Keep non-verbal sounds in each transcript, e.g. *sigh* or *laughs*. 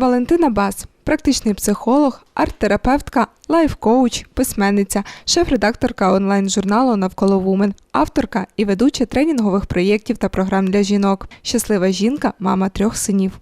Валентина Бас, практичний психолог, арт-терапевтка, лайф-коуч, письменниця, шеф-редакторка онлайн-журналу Навколо Вумен, авторка і ведуча тренінгових проєктів та програм для жінок. Щаслива жінка, мама трьох синів.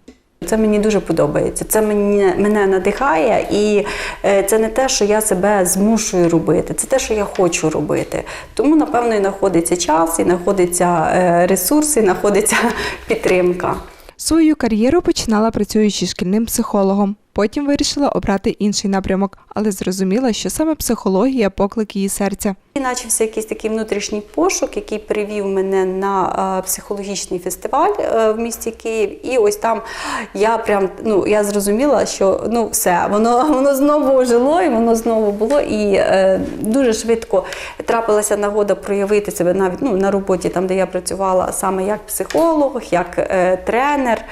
Це мені дуже подобається. Це мені, мене надихає, і е, це не те, що я себе змушую робити, це те, що я хочу робити. Тому, напевно, і знаходиться час, і знаходиться е, ресурс, і знаходиться *laughs* підтримка. Свою кар'єру починала працюючи шкільним психологом. Потім вирішила обрати інший напрямок, але зрозуміла, що саме психологія поклик її серця. І почався якийсь такий внутрішній пошук, який привів мене на е, психологічний фестиваль е, в місті Київ. І ось там я прям ну я зрозуміла, що ну все, воно *laughs* воно знову ожило, і воно знову було. І е, дуже швидко трапилася нагода проявити себе навіть ну, на роботі, там де я працювала саме як психолог, як е, тренер.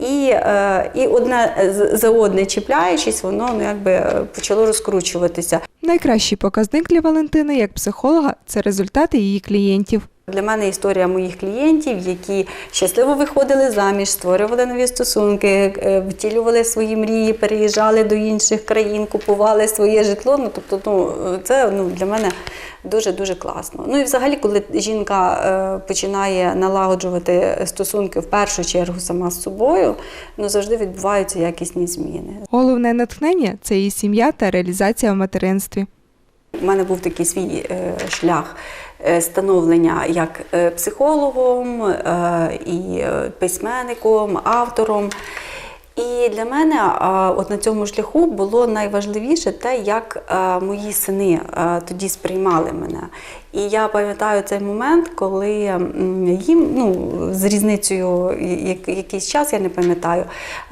І, е, і одне за одне чіпляючись, воно ну якби е, почало розкручуватися. Найкращий показник для Валентини як психолога це результати її клієнтів. Для мене історія моїх клієнтів, які щасливо виходили заміж, створювали нові стосунки, е, втілювали свої мрії, переїжджали до інших країн, купували своє житло. Ну тобто, ну це ну для мене дуже дуже класно. Ну і взагалі, коли жінка е, починає налагоджувати стосунки в першу чергу сама з собою, ну завжди відбуваються якісні зміни. Головне натхнення це її сім'я та реалізація в материнстві. У мене був такий свій е, шлях е, становлення як е, психологом, і письменником, автором. І для мене от на цьому шляху було найважливіше те, як мої сини тоді сприймали мене. І я пам'ятаю цей момент, коли їм ну, з різницею я- якийсь час, я не пам'ятаю,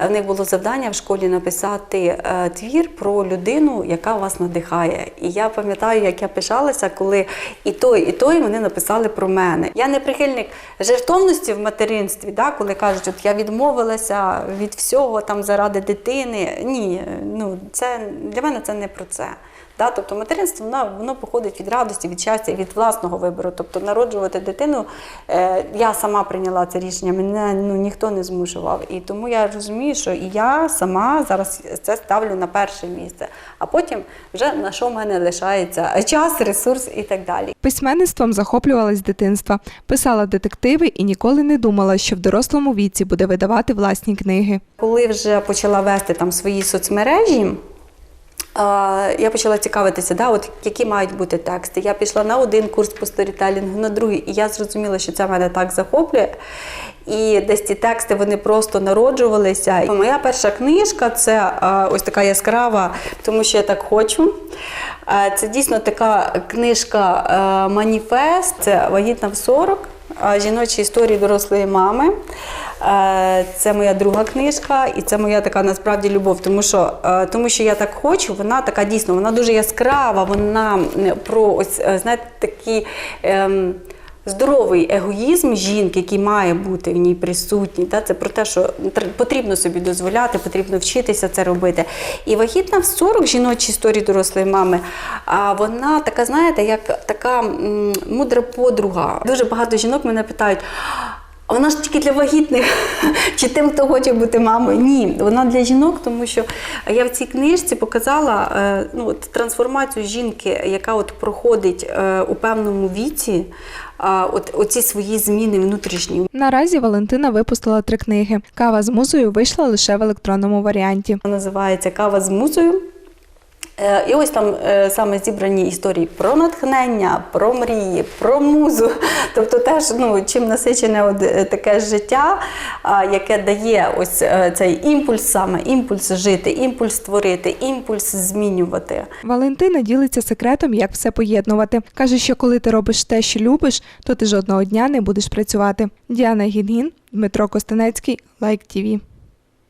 в них було завдання в школі написати е, твір про людину, яка вас надихає. І я пам'ятаю, як я пишалася, коли і той, і той вони написали про мене. Я не прихильник жертовності в материнстві, да, коли кажуть, от я відмовилася від всього там заради дитини. Ні, ну це для мене це не про це. Да? Тобто материнство воно, воно походить від радості, від щастя, від власного вибору. Тобто народжувати дитину, е, я сама прийняла це рішення, мене ну, ніхто не змушував. І тому я розумію, що і я сама зараз це ставлю на перше місце, а потім вже на що в мене лишається час, ресурс і так далі. Письменництвом захоплювалась з дитинства, писала детективи і ніколи не думала, що в дорослому віці буде видавати власні книги. Коли вже почала вести там свої соцмережі, я почала цікавитися, да, от які мають бути тексти. Я пішла на один курс по сторітелінгу, на другий, і я зрозуміла, що це мене так захоплює. І десь ці тексти вони просто народжувалися. Моя перша книжка це ось така яскрава, тому що я так хочу. Це дійсно така книжка Маніфест, це вагітна в 40. е, Жіночі історії дорослої мами. Е, Це моя друга книжка, і це моя така насправді любов, тому що, е, тому що я так хочу, вона така дійсно, вона дуже яскрава, вона м, про ось, е, знаєте, такі. ем, Здоровий егоїзм жінки, який має бути в ній присутній, та це про те, що потрібно собі дозволяти, потрібно вчитися це робити. І вагітна в 40 жіночі історії дорослої мами. А вона така, знаєте, як така мудра подруга. Дуже багато жінок мене питають. «А Вона ж тільки для вагітних *laughs* чи тим, хто хоче бути мамою. Ні, вона для жінок, тому що я в цій книжці показала е, ну, от, трансформацію жінки, яка от проходить е, у певному віці, от оці свої зміни внутрішні. Наразі Валентина випустила три книги. Кава з музою вийшла лише в електронному варіанті. Вона називається Кава з музою. Е, І ось там е, саме зібрані історії про натхнення, про мрії, про музу. *laughs* Тобто теж ну, чим насичене е, таке життя, яке дає ось цей імпульс, саме імпульс жити, імпульс створити, імпульс змінювати. Валентина ділиться секретом, як все поєднувати. Каже, що коли ти робиш те, що любиш, то ти жодного дня не будеш працювати. Діана Гінгін, Дмитро Костенецький, Лайк ТІВІ.